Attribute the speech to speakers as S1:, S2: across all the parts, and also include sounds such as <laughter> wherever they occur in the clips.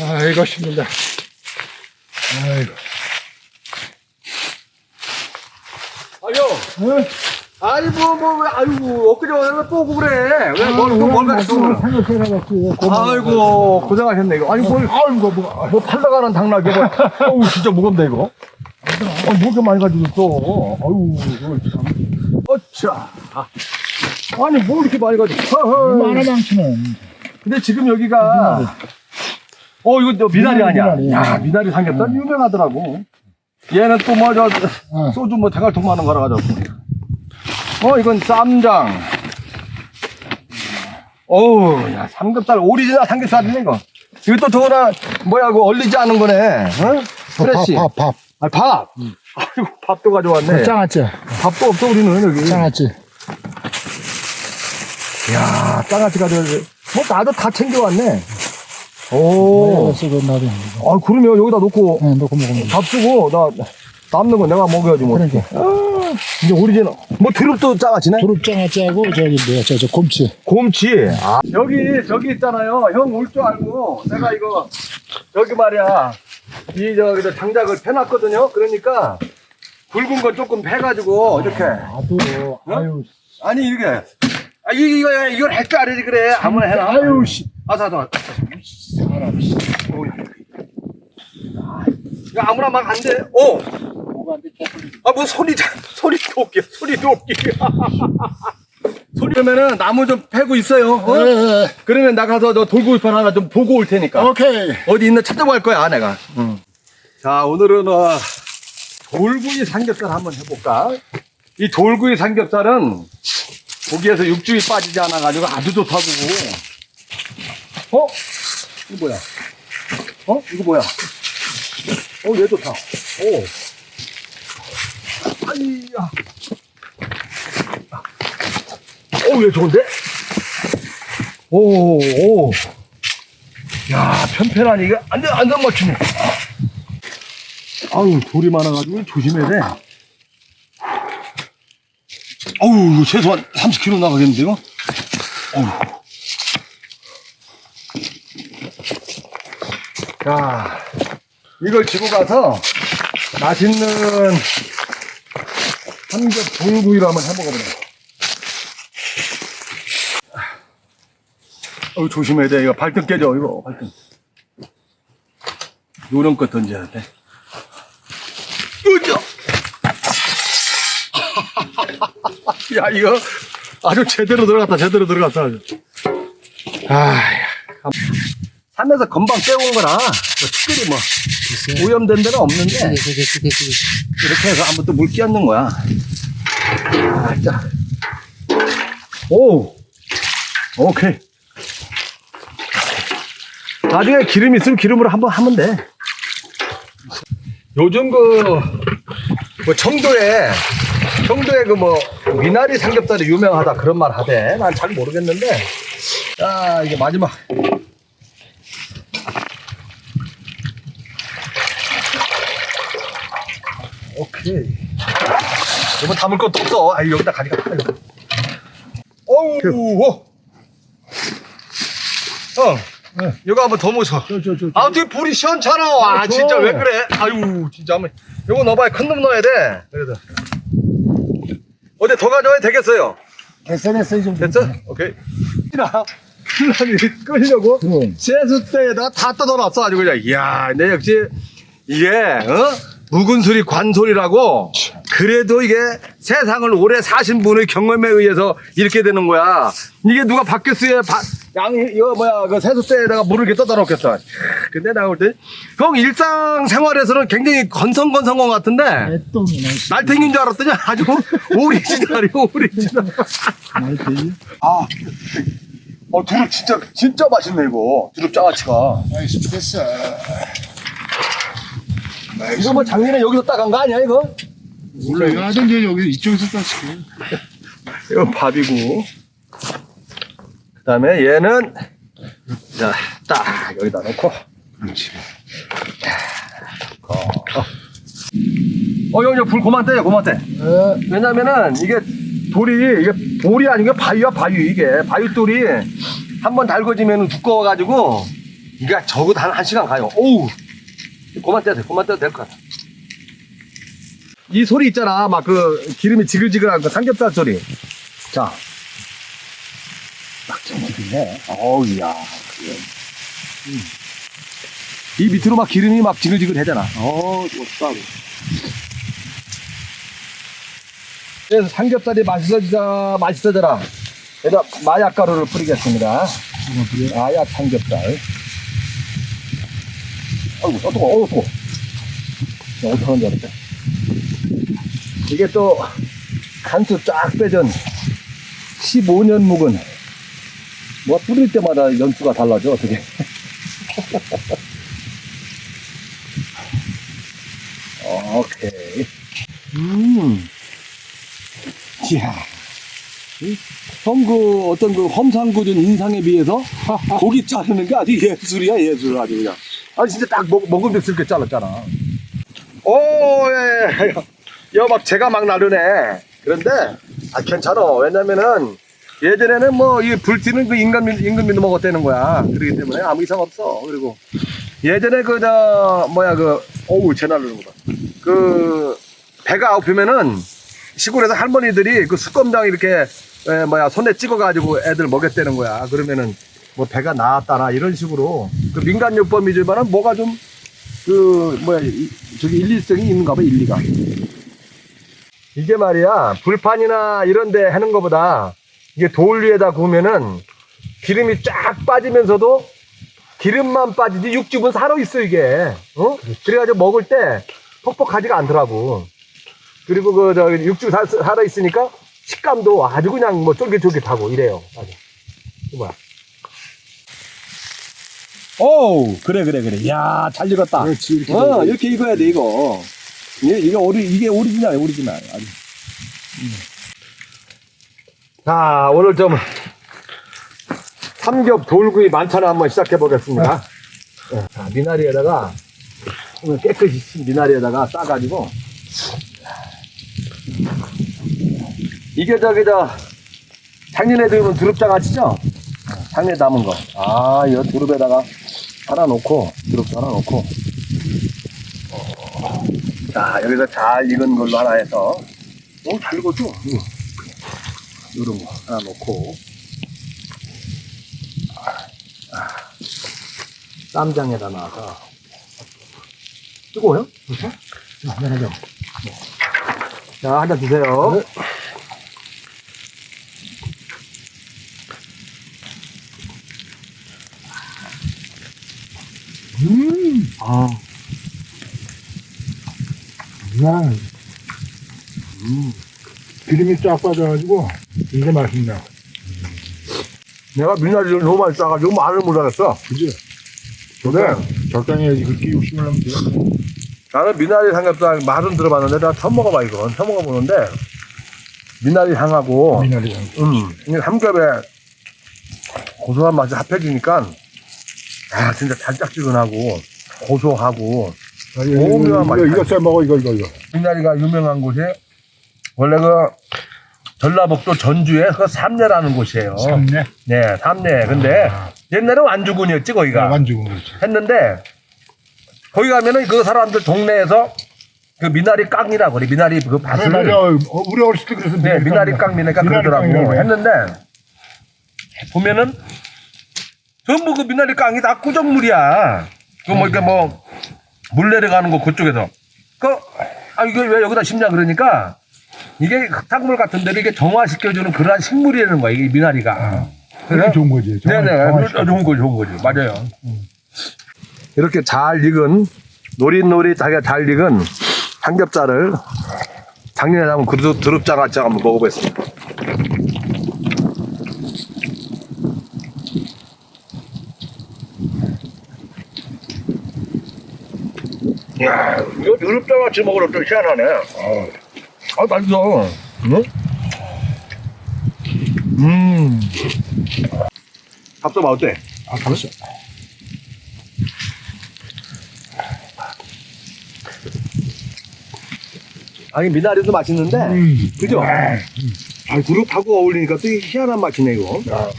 S1: 아이고, 힘들다. 아이고.
S2: 아유, 아니 뭐뭐왜 아이고 엊그제 왜또 그래? 왜뭘뭘 가지고?
S1: 생각해가지고.
S2: 아이고 고생하셨네 이거. 아니 뭘? 아이고 뭐, 뭐 팔다가는 당나귀 뭐. <laughs> 어우 진짜 무겁네 이거. 어, 무게 많이 가지고 있어. 아유 참. 어차. 아니 뭐 이렇게 많이 가지고? 허허.
S1: 많아 많지는.
S2: 근데 지금 여기가 어 이거 저 미나리 아니야?
S1: 미나리.
S2: 야 미나리 삼겹살 유명하더라고. 얘는 또 뭐저
S1: 어.
S2: 소주 뭐 대갈통 많은 거라 가지고. 어 이건 쌈장. 어우 야 삼겹살 오리지널 삼겹살이네 이거. 이것도 저거나 뭐야 그 얼리지 않은 거네. 어? 프레시.
S1: 밥, 밥,
S2: 아 밥. 아이고 밥도 가져왔네.
S1: 밥. 짱았지?
S2: 밥도 없어 우리는 여기.
S1: 짱았지?
S2: 야 장아찌 가져왔네. 뭐 나도 다 챙겨왔네. 오.
S1: 오. 쓰고 나도.
S2: 아, 그러면 여기다 놓고
S1: 응, 놓고 먹으면 돼.
S2: 밥 주고 나 남는 거 내가 먹어야지 뭐.
S1: 그러니까.
S2: 아, 이제 오리지널. 뭐 드릅도 짜가지네.
S1: 두릅 짱아찌하고 저기 뭐야, 저, 저 곰치.
S2: 곰치. 아, 여기 저기 있잖아요. 형 올 줄 알고 내가 이거 여기 말이야 이 저기 저 장작을 패놨거든요. 그러니까 굵은 거 조금 패가지고 이렇게
S1: 나도, 아유,
S2: 아니 이게 아 이- 이거 이걸 할 줄 알지 그래 아무나 해라.
S1: 아유, 씨.
S2: 아자 아자.
S1: 사람, 씨.
S2: 이거 아무나 막 안 돼. 어.
S1: 뭐가 안 돼, 개소리.
S2: 아, 뭐 소리, 소리도 없게, 소리도 없게. 소리 그러면은 나무 좀 패고 있어요. 어?
S1: 예, 예.
S2: 그러면 나가서 저 돌고기판 하나 좀 보고 올 테니까.
S1: 오케이.
S2: 어디 있나 찾아보 할 거야, 내가. 자, 오늘은 어, 돌구이 삼겹살 한번 해볼까? 이 돌구이 삼겹살은 고기에서 육즙이 빠지지 않아가지고 아주 좋다고. 어? 이거 뭐야? 어? 이거 뭐야? 어, 얘 좋다. 오. 아이야. 오, 얘 좋은데? 오, 오. 야, 편편하니, 이게 안전, 안전 맞추네. 아유, 돌이 많아가지고 조심해야 돼. 어우, 이거 최소한 30kg 나가겠는데, 이거? 어우. 자, 이걸 지고 가서 맛있는 삼겹 돌구이를 한번 해 먹어보자. 어우, 조심해야 돼. 이거 발등 깨져, 이거, 발등. 요런 거 던져야 돼. 으쌰! <laughs> 야, 이거 아주 제대로 들어갔다, 제대로 들어갔다. 아주. 아, 산에서 금방 깨운 거라, 뭐 특별히 뭐, 오염된 데는 없는데, 이렇게 해서 한번 또 물 끼얹는 거야. 아, 자. 오! 오케이. 나중에 기름 있으면 기름으로 한번 하면 돼. 요즘 그, 뭐, 청도에, 청도에 그 뭐, 미나리 삼겹살이 유명하다 그런 말 하대. 난 잘 모르겠는데. 자, 이게 마지막. 오케이. 이거 담을 것도 없어. 아, 여기다. 아이고. 어우, 어. 형, 이거 한번 더 모셔.
S1: 저, 저, 저.
S2: 아, 어떻게 불이 시원찮아. 아,
S1: 어,
S2: 진짜
S1: 저.
S2: 왜 그래? 아유, 진짜 한번. 요거 넣어봐요. 큰놈 넣어야 돼. 그래도. 어디 더 가져와야 되겠어요.
S1: 됐어, 됐어, 이 정도.
S2: 됐어? 오케이. 나, 신랑이 끓이려고
S1: 그럼.
S2: 세숫대에다가 다 뜯어놨어. 아주 그냥. 이야, 내 역시, 이게, 어? 묵은 소리 관소리라고 그래도 이게 세상을 오래 사신 분의 경험에 의해서 이렇게 되는 거야. 이게 누가 바뀌었어야 바, 양이 이거 뭐야 그 세숫대에다가 물을 이렇게 떠다 놓겠어. 근데 나올 때형 일상 생활에서는 굉장히 건성건성한 것 같은데
S1: 애똥이네. 씨.
S2: 날탱인 줄 알았더니 아주 오리지널이 오리지널.
S1: 날탱이?
S2: 아, 어 두릅 진짜 진짜 맛있네 이거 두릅 장아찌가.
S1: 아이씨, 됐어.
S2: 이거 뭐 작년에 여기서 따간 거 아니야 이거?
S1: 몰라, 이거 하던지 여기 이쪽에서 땄을게. <laughs>
S2: 이건 밥이고. 그 다음에 얘는, 자, 딱 여기다 넣고.
S1: 그렇지.
S2: 어, 어 여기 불 그만 떼요, 그만 떼.
S1: 예.
S2: 왜냐면은 이게 돌이, 이게 돌이 아니고 바위야, 바위. 이게 바위 돌이 한 번 달궈지면 두꺼워가지고 이게 적어도 한, 한 시간 가요. 오우. 그만 떼도 돼. 그만 떼도 될 것 같아. 이 소리 있잖아. 막 그 기름이 지글지글한 그 삼겹살 소리. 자. 막 ጨ먹이네. 어우, 야. 음. 이 밑으로 막 기름이 막 지글지글 하잖아. 어, 좋다. 그래서 삼겹살이 맛있어지자, 맛있어져라. 여기다 마약 가루를 뿌리겠습니다. 마약 삼겹살. 아이고, 어, 뜨거, 어, 뜨거. 어떡하는 줄 알았대. 이게 또, 간수 쫙 빼전 15년 묵은, 뭐 뿌릴 때마다 연수가 달라져, 어떻게. <laughs> 오케이. 음. 이야. 형, 그, 어떤 그 험상궂은 인상에 비해서 <laughs> 고기 자르는 게 아주 예술이야, 예술. 아주 그냥. 아니, 진짜 딱 먹, 쓸게 잘랐잖아. 오, 예, 예. 야, 막 제가 막 나르네. 그런데, 아, 괜찮아. 왜냐면은, 예전에는 뭐, 이 불티는 그 인간민, 임금민도 먹었다는 거야. 그러기 때문에 아무 이상 없어. 그리고, 예전에 그, 저, 뭐야, 그, 어우, 제 나르는구나. 그, 배가 아프면은, 시골에서 할머니들이 그 수검장 이렇게, 에, 뭐야, 손에 찍어가지고 애들 먹였다는 거야. 그러면은, 뭐, 배가 나았다나, 이런 식으로. 그 민간요법이지만은 뭐가 좀, 그, 뭐야, 이- 저기 일리성이 있는가 봐, 일리가. 이게 말이야, 불판이나 이런 데 하는 것보다, 이게 돌 위에다 구우면은, 기름이 쫙 빠지면서도, 기름만 빠지지 육즙은 살아있어, 이게. 어? 그래가지고 먹을 때, 퍽퍽하지가 않더라고. 그리고 그, 저, 육즙이 살- 살아있으니까, 식감도 아주 그냥 뭐 쫄깃쫄깃하고 이래요. 아주. 이거 뭐야. 오, 그래, 그래, 그래. 이야, 잘 익었다.
S1: 그렇지, 이렇게
S2: 어. 이렇게 익어야 돼, 이거. 이게, 이게 오리, 이게 오리지널, 오리지널. 아주. 자, 오늘 좀, 삼겹 돌구이 만찬을 한번 시작해 보겠습니다. 예, 자, 미나리에다가, 오늘 깨끗이 친 미나리에다가 싸가지고, 이게 저기, 저, 작년에 들은 두릅장 아시죠? 작년에 담은 거. 아, 이거 두릅에다가 하나 놓고, 두릅도 하나 놓고, 자, 여기서 잘 익은 걸로 하나 해서, 어, 잘 익었죠? 응. 이런 거 하나 놓고, 아, 쌈장에다 놔서, 뜨거워요? 그렇죠?
S1: 자, 내려줘.
S2: 자, 한잔 드세요.
S1: 네. 음,
S2: 아,
S1: 그냥, 음, 기름이 쫙 빠져가지고, 이게 맛있네.
S2: 내가 미나리를 너무 많이 싸가지고 말을 못하겠어.
S1: 그지?
S2: 근데
S1: 적당히 해야지, 그렇게 욕심을 하면 돼.
S2: 나는 미나리 삼겹살 맛은 들어봤는데 나 처음 먹어봐 이건 처음 먹어보는데 미나리 향하고
S1: 미나리 향.
S2: 음, 이 삼겹에 고소한 맛이 합해지니까 아 진짜 달짝지근하고 고소하고
S1: 아, 이거,
S2: 오묘한
S1: 이거,
S2: 맛이
S1: 이거, 이거 써 먹어, 이거, 이거, 이거.
S2: 미나리가 유명한 곳이 원래 그 전라북도 전주에 그 삼례라는 곳이에요.
S1: 삼내?
S2: 네, 삼례. 근데
S1: 아,
S2: 옛날에 완주군이었지 거기가.
S1: 완주군 그렇지.
S2: 했는데 거기 가면은 그 사람들 동네에서 그 미나리 깡이라고 그래 미나리 그
S1: 맞아,
S2: 밭을
S1: 맞아. 어, 우리 어렸을 때 그래서
S2: 네 미나리 깡 미나리 깡
S1: 미나리
S2: 그러더라고
S1: 깡이라고 해.
S2: 했는데 보면은 전부 그 미나리 깡이 다 꾸정물이야 그뭐 이렇게 뭐물 내려가는 거 그쪽에서. 그아 이게 왜 여기다 심냐 그러니까 이게 흙탕물 같은 데를 이게 정화시켜주는 그러한 식물이라는 거야 이게 미나리가.
S1: 그게 좋은 거지.
S2: 네네
S1: 정말
S2: 좋은 거지 좋은 거지. 맞아요. 이렇게 잘 익은 노릿노릿하게 잘 익은 삼겹살을 작년에 담은 그릇 드릅장아찌 한번 먹어보겠습니다 야 이거 드릅장아찌 먹으러 좀 희한하네 아 맛있어 응? 음 밥도 어때?
S1: 아, 잘했어.
S2: 아니 미나리도 맛있는데
S1: 음.
S2: 그죠?
S1: 아,
S2: 아 두릅하고 어울리니까 또 희한한 맛이네 이거
S1: 야,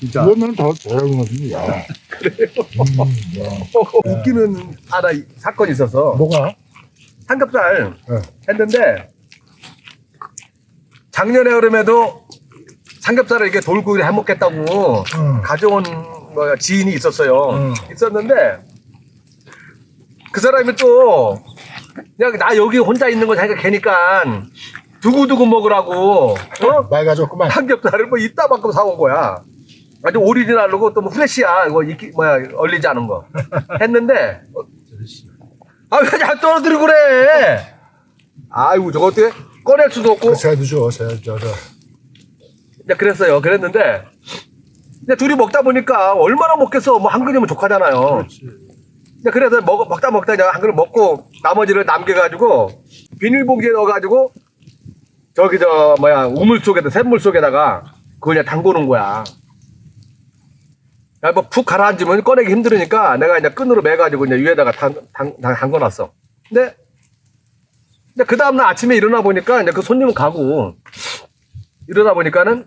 S2: 진짜
S1: 이거는 더 잘하는 것 같은데. 야.
S2: 그래요. 어, 웃기는 하나 이- 사건이 있어서
S1: 뭐가?
S2: 삼겹살
S1: 네.
S2: 했는데 작년에 여름에도 삼겹살을 이렇게 돌고 해 먹겠다고
S1: 응.
S2: 가져온 뭐 지인이 있었어요.
S1: 응.
S2: 있었는데 그 사람이 또 그냥 나 여기 혼자 있는 거 자기가 걔니까 두고두고 먹으라고 어?
S1: 많이 가졌구만.
S2: 삼겹살을 뭐 이따만큼 사온 거야. 아주 오리지널로 또 뭐 프레시야 이거 익히 뭐야 얼리지 않은 거 <laughs> 했는데 아왜 잘 떨어뜨리고 그래? 아이고 저거 어떻게 꺼낼 수도 없고
S1: 새도 줘, 새, 저, 저.
S2: 이제 그랬어요. 그랬는데 이제 둘이 먹다 보니까 얼마나 먹겠어? 뭐 한 그릇이면 족하잖아요. 이제 그래서 먹, 먹다 먹다 이제 한 그릇 먹고 나머지를 남겨가지고 비닐봉지에 넣어가지고 저기 저 뭐야 우물 속에다 샘물 속에다가 그걸 그냥 담궈놓은 거야. 뭐푹 가라앉으면 꺼내기 힘들으니까 내가 이제 끈으로 매가지고 이제 위에다가 당, 당, 당, 담궈놨어. 근데 근데 그 다음날 아침에 일어나 보니까 이제 그 손님은 가고 이러다 보니까는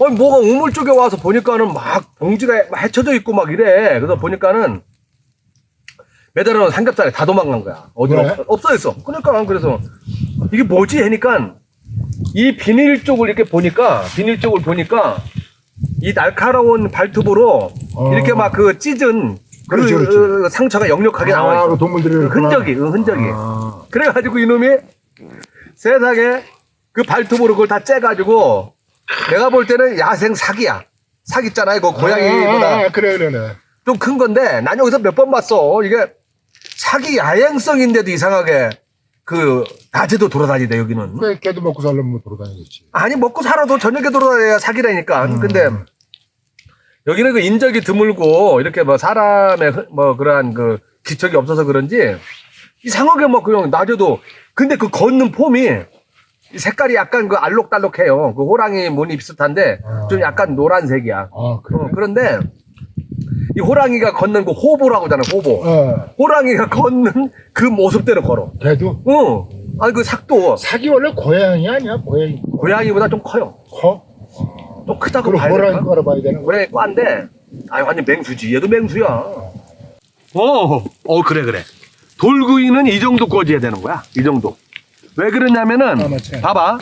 S2: 아니 뭐가 우물 쪽에 와서 보니까는 막 봉지가 막 헤쳐져 있고 막 이래. 그래서 보니까는 매달아놓은 삼겹살이 다 도망간 거야. 어디로
S1: 왜?
S2: 없- 없어졌어. 그러니까 그래서 이게 뭐지? 하니까 이 비닐 쪽을 이렇게 보니까 비닐 쪽을 보니까 이 날카로운 발톱으로
S1: 어.
S2: 이렇게 막 그 찢은 그
S1: 그렇지, 그렇지.
S2: 어, 상처가 역력하게 나와 있어.
S1: 그 동물들이.
S2: 그. 흔적이, 그 흔적이.
S1: 아.
S2: 그래가지고 이놈이 세상에 그 발톱으로 그걸 다 째가지고 내가 볼 때는 야생 사기야. 사기 있잖아요. 그 고양이보다
S1: 아, 아, 그래, 그래, 그래.
S2: 좀 큰 건데 난 여기서 몇 번 봤어. 이게 사기 야행성인데도 이상하게 그 낮에도 돌아다니대 여기는.
S1: 왜 걔도 먹고 살려면 돌아다니겠지.
S2: 아니 먹고 살아도 저녁에 돌아다녀야 사기라니까.
S1: 음.
S2: 근데 여기는 그 인적이 드물고 이렇게 뭐 사람의 흔- 뭐 그러한 그 기척이 없어서 그런지 이상하게 뭐 그냥 낮에도 근데 그 걷는 폼이 이 색깔이 약간 그 알록달록해요. 그 호랑이 무늬 비슷한데
S1: 아.
S2: 좀 약간 노란색이야.
S1: 아, 그래.
S2: 어, 그런데 이 호랑이가 걷는 그 호보라고 하잖아. 호보.
S1: 어,
S2: 호랑이가 걷는 그 모습대로 걸어.
S1: 걔도.
S2: 어. 아니 그 색도
S1: 사기 원래 고양이 아니야, 고양이.
S2: 고양이보다 좀 커요.
S1: 커?
S2: 좀 크다고
S1: 그럼
S2: 봐야
S1: 호랑이
S2: 될까?
S1: 깔아봐야 되는 거야.
S2: 고양이 꽈인데 아니 완전 맹수지. 얘도 맹수야. 어, 어 그래 그래. 돌구이는 이 정도 꺼져야 되는 거야. 이 정도. 왜 그러냐면은
S1: 아, 맞지.
S2: 봐봐.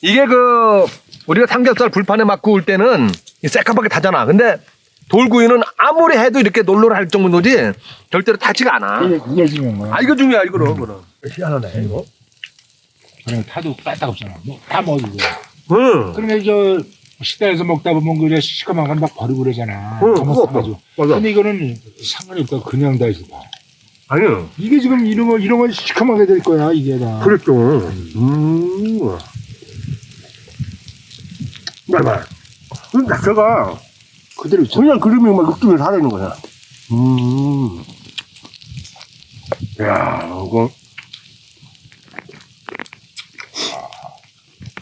S2: 이게 그 우리가 삼겹살 불판에 막 구울 때는 이 새까맣게 타잖아. 근데 돌구이는 아무리 해도 이렇게 놀놀할 정도지 절대로 타지가 않아.
S1: 이게, 이게 중요한 거야.
S2: 아 이거 중요해 이거는. 이거는. 희한하네 이거.
S1: 그래, 타도 까딱없잖아. 뭐, 다 먹이고.
S2: 응.
S1: 그러니까 저 식당에서 먹다 보면 그래 시커먼 건막 버리고 그러잖아.
S2: 응, 그거
S1: 싸가지고.
S2: 맞아.
S1: 근데 이거는 상관이 없다. 그냥 다 있어. 봐.
S2: 아니요.
S1: 이게 지금 이런 거 이런 건 시커멓게 될 거야 이게 다.
S2: 그랬죠. 음. 봐봐. 이 자체가
S1: 그대로 있어.
S2: 그냥 그림이 막 느낌이 살아있는 거야. 음. 야, 이거.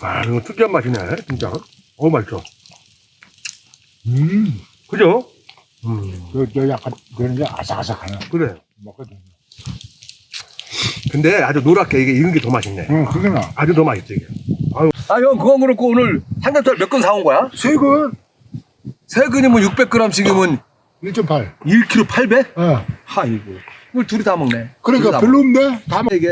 S2: 아, 이거 특이한 맛이네, 진짜. 어, 맛있어.
S1: 음.
S2: 그죠? 음.
S1: 저, 저 약간 그런 게 아삭아삭하네.
S2: 그래.
S1: 먹거든.
S2: 근데 아주 노랗게 이게 익은 게 더 맛있네.
S1: 응, 그게 나.
S2: 아주 더 맛있어, 이게. 아유. 아, 형, 그건 그렇고 오늘 삼겹살 몇건 사온 거야?
S1: 세근
S2: 세 근이면 600g씩이면
S1: 1.8.
S2: 1kg 800?
S1: 어.
S2: 아이고. 이걸 둘이 다 먹네. 둘이
S1: 그러니까
S2: 다
S1: 별로 없네. 다 먹.
S2: 먹- 이게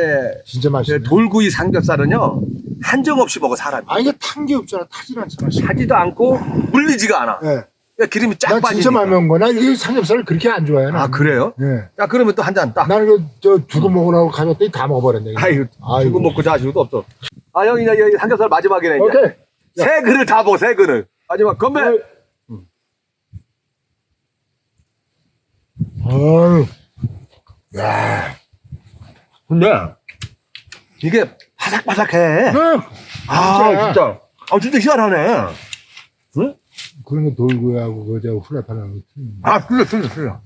S1: 진짜 맛있네.
S2: 돌구이 삼겹살은요 한정없이 먹어 사람이.
S1: 아 이게 탄 게 없잖아. 타질 않잖아.
S2: 타지도 않고 물리지가 않아.
S1: 예.
S2: 야, 기름이
S1: 쫙나
S2: 빠지니까.
S1: 진짜 많이 먹은 거나 이 삼겹살을 그렇게 안 좋아해.
S2: 아 그래요?
S1: 예.
S2: 야 그러면 또 한잔 따.
S1: 나는 그저 두고 먹으라고 가져왔더니 다 먹어버렸네.
S2: 아이고
S1: 아이고.
S2: 죽고 먹고 자식도 없어. 아 형이 이제 여기 삼겹살 마지막이네 이제.
S1: 오케이.
S2: 세 근을 다 먹어 세 근을. 마지막 건배.
S1: 아 유. 야.
S2: 근데 이게 바삭바삭해.
S1: 응.
S2: 아
S1: 진짜.
S2: 진짜. 아 진짜 희한하네. 응?
S1: 그런 거 돌고하고 그저 후라이팬 하고.
S2: 아 틀려 틀려 틀려.